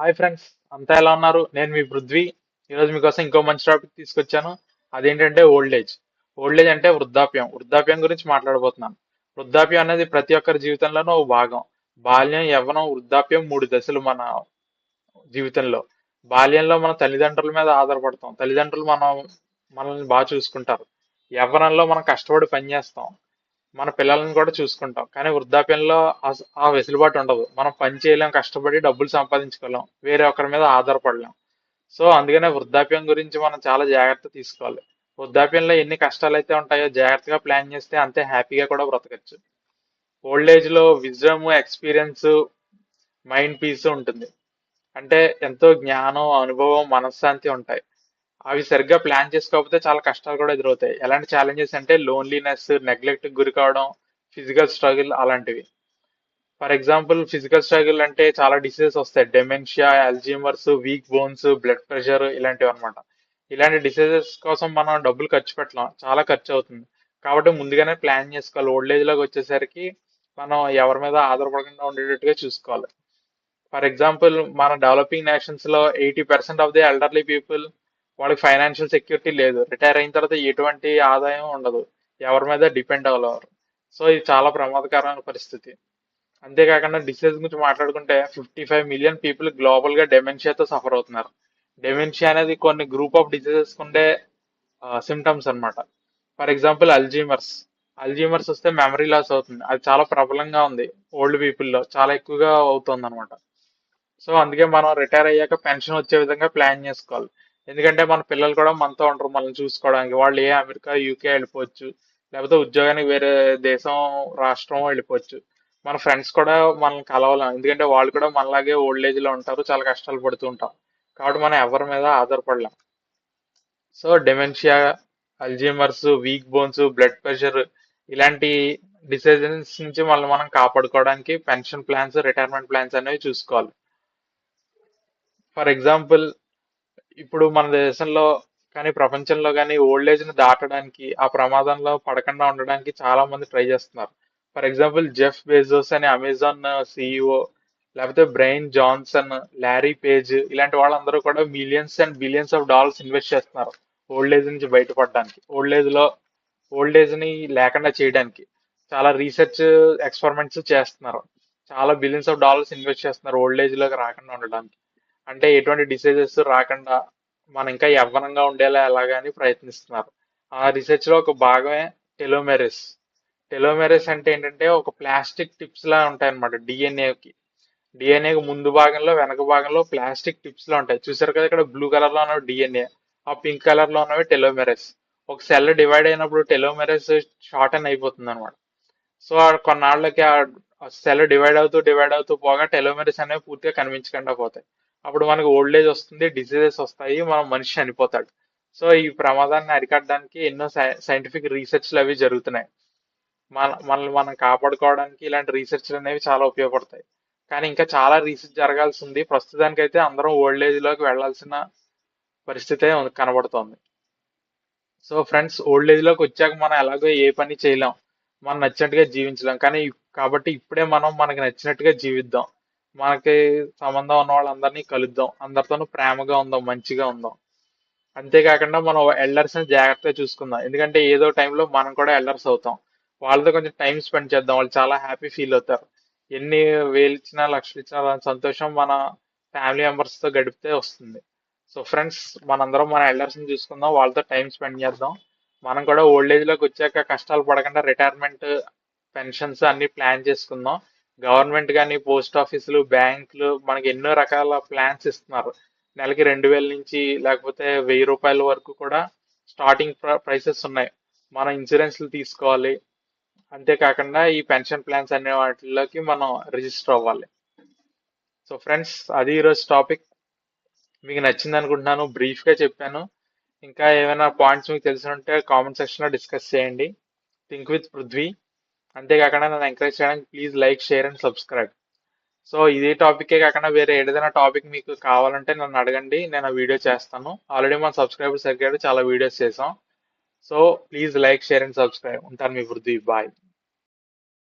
Hi friends అంతా ఎలా ఉన్నారు? నేను మీ పృథ్వీ. ఈరోజు మీకోసం ఇంకో మంచి టాపిక్ తీసుకొచ్చాను. అదేంటంటే ఓల్డ్ ఏజ్ ఓల్డ్ ఏజ్ అంటే వృద్ధాప్యం. వృద్ధాప్యం గురించి మాట్లాడబోతున్నాను. వృద్ధాప్యం అనేది ప్రతి ఒక్కరి జీవితంలోనూ ఒక భాగం. బాల్యం యవ్వనం వృద్ధాప్యం మూడు దశలు మన జీవితంలో. బాల్యంలో మన తల్లిదండ్రుల మీద ఆధారపడతాం. తల్లిదండ్రులు మనం మనల్ని బాగా చూసుకుంటారు. యవ్వనంలో మనం కష్టపడి పనిచేస్తాం. మన పిల్లల్ని కూడా చూసుకుంటాం. కానీ వృద్ధాప్యంలో ఆ- ఆ వెసులుబాటు ఉండదు. మనం పని చేయలేం కష్టపడి డబ్బులు సంపాదించుకోలేం. వేరే ఒకరి మీద ఆధారపడలేం. సో అందుకనే వృద్ధాప్యం గురించి మనం చాలా జాగ్రత్త తీసుకోవాలి. వృద్ధాప్యంలో ఎన్ని కష్టాలు అయితే ఉంటాయో జాగ్రత్తగా ప్లాన్ చేస్తే అంతే హ్యాపీగా కూడా బ్రతకచ్చు. ఓల్డ్ ఏజ్లో ఎక్స్పీరియన్స్ మైండ్ పీస్ ఉంటుంది. అంటే ఎంతో జ్ఞానం అనుభవం మనశ్శాంతి ఉంటాయి. అవి సరిగ్గా ప్లాన్ చేసుకోకపోతే చాలా కష్టాలు కూడా ఎదురవుతాయి. ఎలాంటి ఛాలెంజెస్ అంటే లోన్లీనెస్ నెగ్లెక్ట్ గురి కావడం ఫిజికల్ స్ట్రగుల్ అలాంటివి. ఫర్ ఎగ్జాంపుల్ ఫిజికల్ స్ట్రగుల్ అంటే చాలా డిసీజెస్ వస్తాయి. Dementia Alzheimer's weak bones blood pressure ఇలాంటివి అన్నమాట. ఇలాంటి డిసీజెస్ కోసం మనం డబ్బులు ఖర్చు పెట్టలేం. చాలా ఖర్చు అవుతుంది. కాబట్టి ముందుగానే ప్లాన్ చేసుకోవాలి. ఓల్డ్ ఏజ్లోకి వచ్చేసరికి మనం ఎవరి మీద ఆధారపడకుండా ఉండేటట్టుగా చూసుకోవాలి. ఫర్ ఎగ్జాంపుల్ మన developing నేషన్స్లో eighty percent of the elderly people వాళ్ళకి ఫైనాన్షియల్ సెక్యూరిటీ లేదు. రిటైర్ అయిన తర్వాత ఎటువంటి ఆదాయం ఉండదు. ఎవరి మీద డిపెండ్ అవ్వలేరు సో ఇది చాలా ప్రమాదకరమైన పరిస్థితి. అంతేకాకుండా డిసీజ్ గురించి మాట్లాడుకుంటే ఫిఫ్టీ ఫైవ్ మిలియన్ పీపుల్ గ్లోబల్గా డెమెన్షియాతో సఫర్ అవుతున్నారు. డెమెన్షియా అనేది కొన్ని గ్రూప్ ఆఫ్ డిసీజెస్ ఉండే సిమ్టమ్స్ అన్నమాట. ఫర్ ఎగ్జాంపుల్ అల్జీమర్స్ అల్జీమర్స్ వస్తే మెమరీ లాస్ అవుతుంది. అది చాలా ప్రబలంగా ఉంది ఓల్డ్ పీపుల్లో చాలా ఎక్కువగా అవుతుంది అనమాట సో అందుకే మనం రిటైర్ అయ్యాక పెన్షన్ వచ్చే విధంగా ప్లాన్ చేసుకోవాలి. ఎందుకంటే మన పిల్లలు కూడా మనతో ఉంటారు మనల్ని చూసుకోవడానికి. వాళ్ళు ఏ అమెరికా యూకే వెళ్ళిపోవచ్చు. లేకపోతే ఉద్యోగానికి వేరే దేశం రాష్ట్రం వెళ్ళిపోవచ్చు. మన ఫ్రెండ్స్ కూడా మనల్ని కలవలేం. ఎందుకంటే వాళ్ళు కూడా మనలాగే ఓల్డ్ ఏజ్లో ఉంటారు చాలా కష్టాలు పడుతూ ఉంటాం. కాబట్టి మనం ఎవరి మీద ఆధారపడలేం. So dementia Alzheimer's weak bones blood pressure ఇలాంటి డిసీజన్స్ నుంచి మనల్ని మనం కాపాడుకోవడానికి పెన్షన్ ప్లాన్స్ రిటైర్మెంట్ ప్లాన్స్ అనేవి చూసుకోవాలి. ఫర్ ఎగ్జాంపుల్ ఇప్పుడు మన దేశంలో కానీ ప్రపంచంలో కానీ ఓల్డ్ ఏజ్ని దాటడానికి ఆ ప్రమాదంలో పడకుండా ఉండడానికి చాలా మంది ట్రై చేస్తున్నారు. ఫర్ ఎగ్జాంపుల్ జెఫ్ బెజోస్ అనే అమెజాన్ సిఇఓ లేకపోతే బ్రెయిన్ జాన్సన్ లారీ పేజ్ ఇలాంటి వాళ్ళందరూ కూడా millions and billions of dollars invest చేస్తున్నారు ఓల్డ్ ఏజ్ నుంచి బయటపడడానికి. ఓల్డ్ ఏజ్లో ఓల్డ్ ఏజ్ని లేకుండా చేయడానికి. చాలా రీసెర్చ్ ఎక్స్పెరిమెంట్స్ చేస్తున్నారు. చాలా బిలియన్స్ ఆఫ్ డాలర్స్ ఇన్వెస్ట్ చేస్తున్నారు ఓల్డ్ ఏజ్లోకి రాకుండా ఉండడానికి. అంటే ఎటువంటి డిసీజెస్ రాకుండా మనం ఇంకా యవ్వనంగా ఉండేలా ఎలాగని ప్రయత్నిస్తున్నారు. ఆ రీసెర్చ్లో ఒక భాగమే టెలోమెరెస్ టెలోమెరెస్ అంటే ఏంటంటే ఒక ప్లాస్టిక్ టిప్స్ లా ఉంటాయి అనమాట డిఎన్ఏకి డిఎన్ఏకి ముందు భాగంలో వెనక భాగంలో ప్లాస్టిక్ టిప్స్ లా ఉంటాయి. చూసారు కదా ఇక్కడ బ్లూ కలర్లో ఉన్నవి డిఎన్ఏ ఆ పింక్ కలర్లో ఉన్నవి టెలోమెరెస్ ఒక సెల్ డివైడ్ అయినప్పుడు టెలోమెరెస్ షార్ట్ అని అయిపోతుంది అనమాట సో కొన్నాళ్ళకి ఆ సెల్ డివైడ్ అవుతూ డివైడ్ అవుతూ పోగా టెలోమెరెస్ అనేవి పూర్తిగా కనిపించకుండా పోతాయి. అప్పుడు మనకి ఓల్డ్ ఏజ్ వస్తుంది డిసీజెస్ వస్తాయి మనం మనిషి చనిపోతాడు. సో ఈ ప్రమాదాన్ని అరికట్టడానికి ఎన్నో సైంటిఫిక్ రీసెర్చ్లు అవి జరుగుతున్నాయి. మన మనల్ని మనం కాపాడుకోవడానికి ఇలాంటి రీసెర్చ్లు అనేవి చాలా ఉపయోగపడతాయి. కానీ ఇంకా చాలా రీసెర్చ్ జరగాల్సి ఉంది. ప్రస్తుతానికి అయితే అందరం ఓల్డ్ ఏజ్లోకి వెళ్ళాల్సిన వెళ్ళాల్సిన పరిస్థితే కనబడుతోంది. సో ఫ్రెండ్స్ ఓల్డ్ ఏజ్లోకి వచ్చాక మనం ఎలాగో ఏ పని చేయలేం. మనం నచ్చినట్టుగా జీవించలేం. కానీ కాబట్టి ఇప్పుడే మనం మనకు నచ్చినట్టుగా జీవిద్దాం. మనకి సంబంధం ఉన్న వాళ్ళందరినీ కలుద్దాం. అందరితోనూ ప్రేమగా ఉందాం మంచిగా ఉందాం. అంతేకాకుండా మనం ఎల్డర్స్ని జాగ్రత్తగా చూసుకుందాం. ఎందుకంటే ఏదో టైంలో మనం కూడా ఎల్డర్స్ అవుతాం. వాళ్ళతో కొంచెం టైం స్పెండ్ చేద్దాం. వాళ్ళు చాలా హ్యాపీ ఫీల్ అవుతారు. ఎన్ని వేలు ఇచ్చినా లక్షలు ఇచ్చినా దాని సంతోషం మన ఫ్యామిలీ మెంబర్స్తో గడిపితే వస్తుంది. సో ఫ్రెండ్స్ మనందరం మన ఎల్డర్స్ని చూసుకుందాం. వాళ్ళతో టైం స్పెండ్ చేద్దాం. మనం కూడా ఓల్డ్ ఏజ్లోకి వచ్చాక కష్టాలు పడకుండా రిటైర్మెంట్ పెన్షన్స్ అన్ని ప్లాన్ చేసుకుందాం. గవర్నమెంట్ కానీ పోస్ట్ ఆఫీసులు బ్యాంకులు మనకి ఎన్నో రకాల ప్లాన్స్ ఇస్తున్నారు. నెలకి రెండు వేల నుంచి లేకపోతే వెయ్యి రూపాయల వరకు కూడా స్టార్టింగ్ ప్రైసెస్ ఉన్నాయి. మనం ఇన్సూరెన్స్లు తీసుకోవాలి. అంతేకాకుండా ఈ పెన్షన్ ప్లాన్స్ అనే వాటిలోకి మనం రిజిస్టర్ అవ్వాలి. సో ఫ్రెండ్స్ అది ఈరోజు టాపిక్. మీకు నచ్చింది అనుకుంటున్నాను బ్రీఫ్గా చెప్పాను. ఇంకా ఏమైనా పాయింట్స్ మీకు తెలిసి ఉంటే కామెంట్ సెక్షన్లో డిస్కస్ చేయండి. Think with Prithvi. అంతేకాకుండా నన్ను ఎంకరేజ్ చేయడానికి please like share and subscribe so ఇదే టాపికే కాకుండా వేరే ఏదైనా టాపిక్ మీకు కావాలంటే నన్ను అడగండి నేను వీడియో చేస్తాను. ఆల్రెడీ మన సబ్స్క్రైబర్స్ దగ్గర చాలా వీడియోస్ చేసాం so please like share and subscribe ఉంటాను మీ వృద్ధి. బాయ్